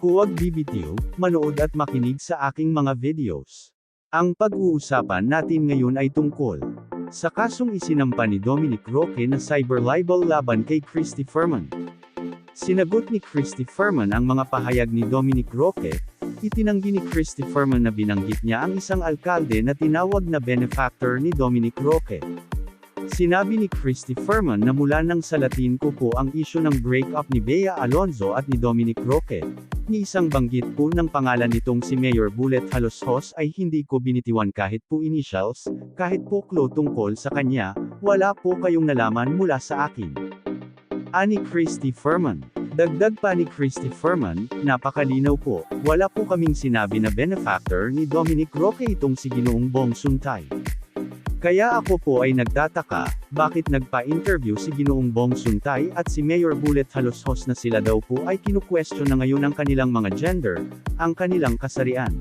Huwag bibitiw, manood at makinig sa aking mga videos. Ang pag-uusapan natin ngayon ay tungkol sa kasong isinampa ni Dominic Roque na cyber libel laban kay Christy Furman. Sinagot ni Christy Furman ang mga pahayag ni Dominic Roque, itinanggi ni Christy Furman na binanggit niya ang isang alkalde na tinawag na benefactor ni Dominic Roque. Sinabi ni Christy Furman na mula nang sa Latin ko po ang isyo ng breakup ni Bea Alonzo at ni Dominic Roque. Ni isang banggit po ng pangalan nitong si Mayor Bullet Haloshos ay hindi ko binitiwan kahit po initials, kahit po klo tungkol sa kanya, wala po kayong nalaman mula sa akin. Ani Christy Furman. Dagdag pa ni Christy Furman, napakalinaw po, wala po kaming sinabi na benefactor ni Dominic Roque itong si Ginoong Bong Suntay. Kaya ako po ay nagtataka, bakit nagpa-interview si Ginoong Bong Suntay at si Mayor Bullet Haloshos na sila daw po ay kinu-question na ngayon ang kanilang mga gender, ang kanilang kasarian.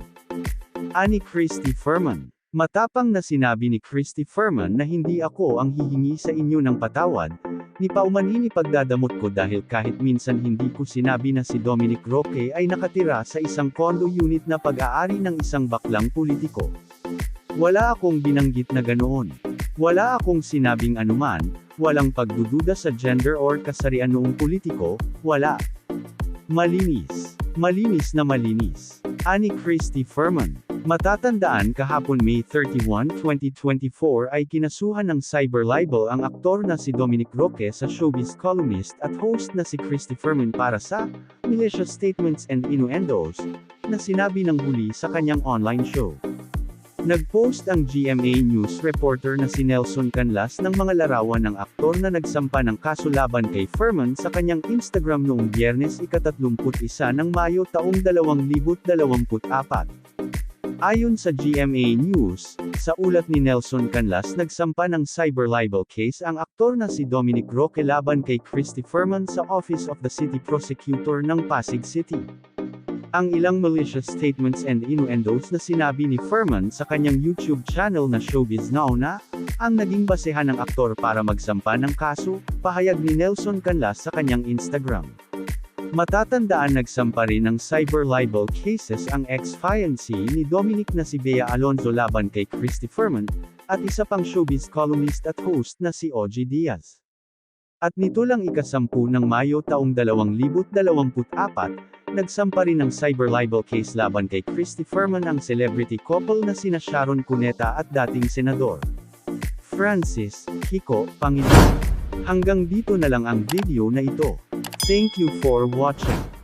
Ani Christy Furman. Matapang na sinabi ni Christy Furman na hindi ako ang hihingi sa inyo ng patawad, ni paumanhin ipagdadamot ko dahil kahit minsan hindi ko sinabi na si Dominic Roque ay nakatira sa isang condo unit na pag-aari ng isang baklang politiko. Wala akong binanggit na ganoon. Wala akong sinabing anuman, walang pagdududa sa gender or kasarian noong politiko, wala. Malinis. Malinis na malinis. Ani Christy Furman. Matatandaan kahapon May 31, 2024 ay kinasuhan ng cyber libel ang aktor na si Dominic Roque sa showbiz columnist at host na si Christy Furman para sa malicious statements and innuendos na sinabi ng huli sa kanyang online show. Nagpost ang GMA News reporter na si Nelson Canlas ng mga larawan ng aktor na nagsampa ng kaso laban kay Furman sa kanyang Instagram noong Biyernes ika-31 ng Mayo taong 2024. Ayon sa GMA News, sa ulat ni Nelson Canlas nagsampa ng cyber libel case ang aktor na si Dominic Roque laban kay Christy Furman sa Office of the City Prosecutor ng Pasig City. Ang ilang malicious statements and innuendos na sinabi ni Furman sa kanyang YouTube channel na Showbiz Now na, ang naging basehan ng aktor para magsampa ng kaso, pahayag ni Nelson Canlas sa kanyang Instagram. Matatandaan nagsampa rin ng cyber libel cases ang ex-fiancé ni Dominic na si Bea Alonzo laban kay Christy Furman, at isa pang showbiz columnist at host na si OG Diaz. At nito lang ikasampu ng Mayo taong 2024, nagsampa rin ng cyber libel case laban kay Christy Furman ang celebrity couple na sina Sharon Cuneta at dating senador Francis Kiko Pangilinan. Hanggang dito na lang ang video na ito. Thank you for watching.